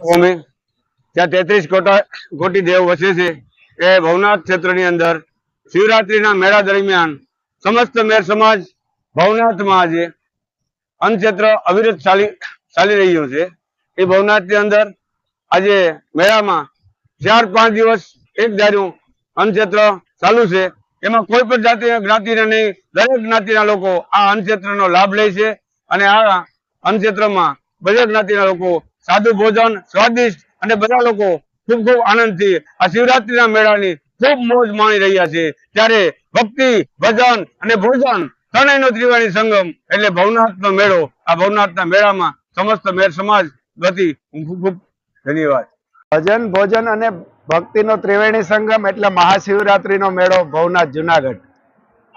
ભૂમિ, ત્યાં તેત્રીસ કોટા દેવ વસે છે. એ ભવનાથ ક્ષેત્રની અંદર શિવરાત્રિના મેળા દરમિયાન સમસ્ત મેર સમાજ ભવનાથમાં આજે અન્નક્ષેત્ર અવિરત ચાલી ચાલી રહ્યું છે. એ ભવનાથની અંદર આજે મેળામાં ચાર, પાંચ દિવસ એક ધાર્યું અન્નક્ષેત્ર ચાલુ છે. એમાં કોઈ પણ જાતિ જ્ઞાતિને નહીં, દરેક જ્ઞાતિના લોકો આ અન્નક્ષેત્રનો લાભ લે છે. અને આ અન્નક્ષેત્રમાં બધા જ્ઞાતિના લોકો સાદું ભોજન, સ્વાદિષ્ટ અને બધા લોકો ખૂબ ખૂબ આનંદથી આ શિવરાત્રીના મેળાની ખૂબ મોજ માણી રહ્યા છે. ત્યારે ભક્તિ, ભજન અને ભોજન ત્રણેયનો ત્રિવેણી સંગમ એટલે ભવનાથનો મેળો. આ ભવનાથના મેળામાં સમસ્ત મેર સમાજ વતી ખૂબ ખૂબ ધન્યવાદ. ભજન, ભોજન અને ભક્તિનો ત્રિવેણી સંગમ એટલે મહાશિવરાત્રીનો મેળો ભવનાથ જુનાગઢ.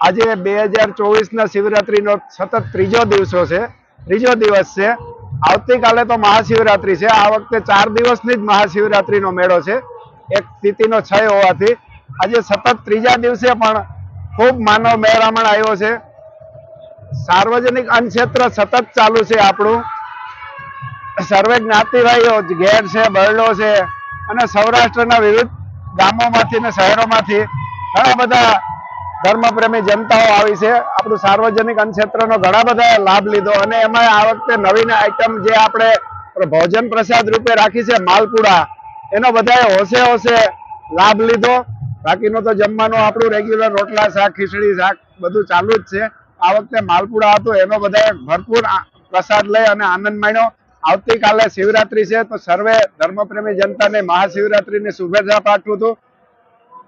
આજે બે હજાર ચોવીસના શિવરાત્રીનો સતત ત્રીજો દિવસો છે. ત્રીજો દિવસ છે આવતીકાલે તો મહાશિવરાત્રી છે. આ વખતે ચાર દિવસની જ મહાશિવરાત્રીનો મેળો છે. એક સ્થિતિનો છય હોવાથી આજે સતત ત્રીજા દિવસે પણ ખૂબ માનવ મહેરામણ આવ્યો છે. સાર્વજનિક અન્નક્ષેત્ર સતત ચાલુ છે આપણું. સર્વે જ્ઞાતિભાઈઓ ઘેર છે, બરડો છે અને સૌરાષ્ટ્રના વિવિધ ગામોમાંથી ને શહેરોમાંથી ઘણા બધા ધર્મપ્રેમી જનતાઓ આવી છે. આપણું સાર્વજનિક અન્નક્ષેત્રનો ઘણા બધા લાભ લીધો અને એમાં આ વખતે નવીન આઈટમ જે આપણે ભોજન પ્રસાદ રૂપે રાખી છે, માલપુડા, એનો બધાએ હોશે હોશે લાભ લીધો. બાકીનું તો જમવાનું આપણું રેગ્યુલર રોટલા શાક, ખીચડી શાક બધું ચાલુ જ છે. આ વખતે માલપુડા હતું, એનો બધાએ ભરપૂર પ્રસાદ લઈ અને આનંદ માણ્યો. આવતીકાલે શિવરાત્રી છે, તો સર્વે ધર્મપ્રેમી જનતાને મહાશિવરાત્રીની શુભેચ્છા પાઠવું છું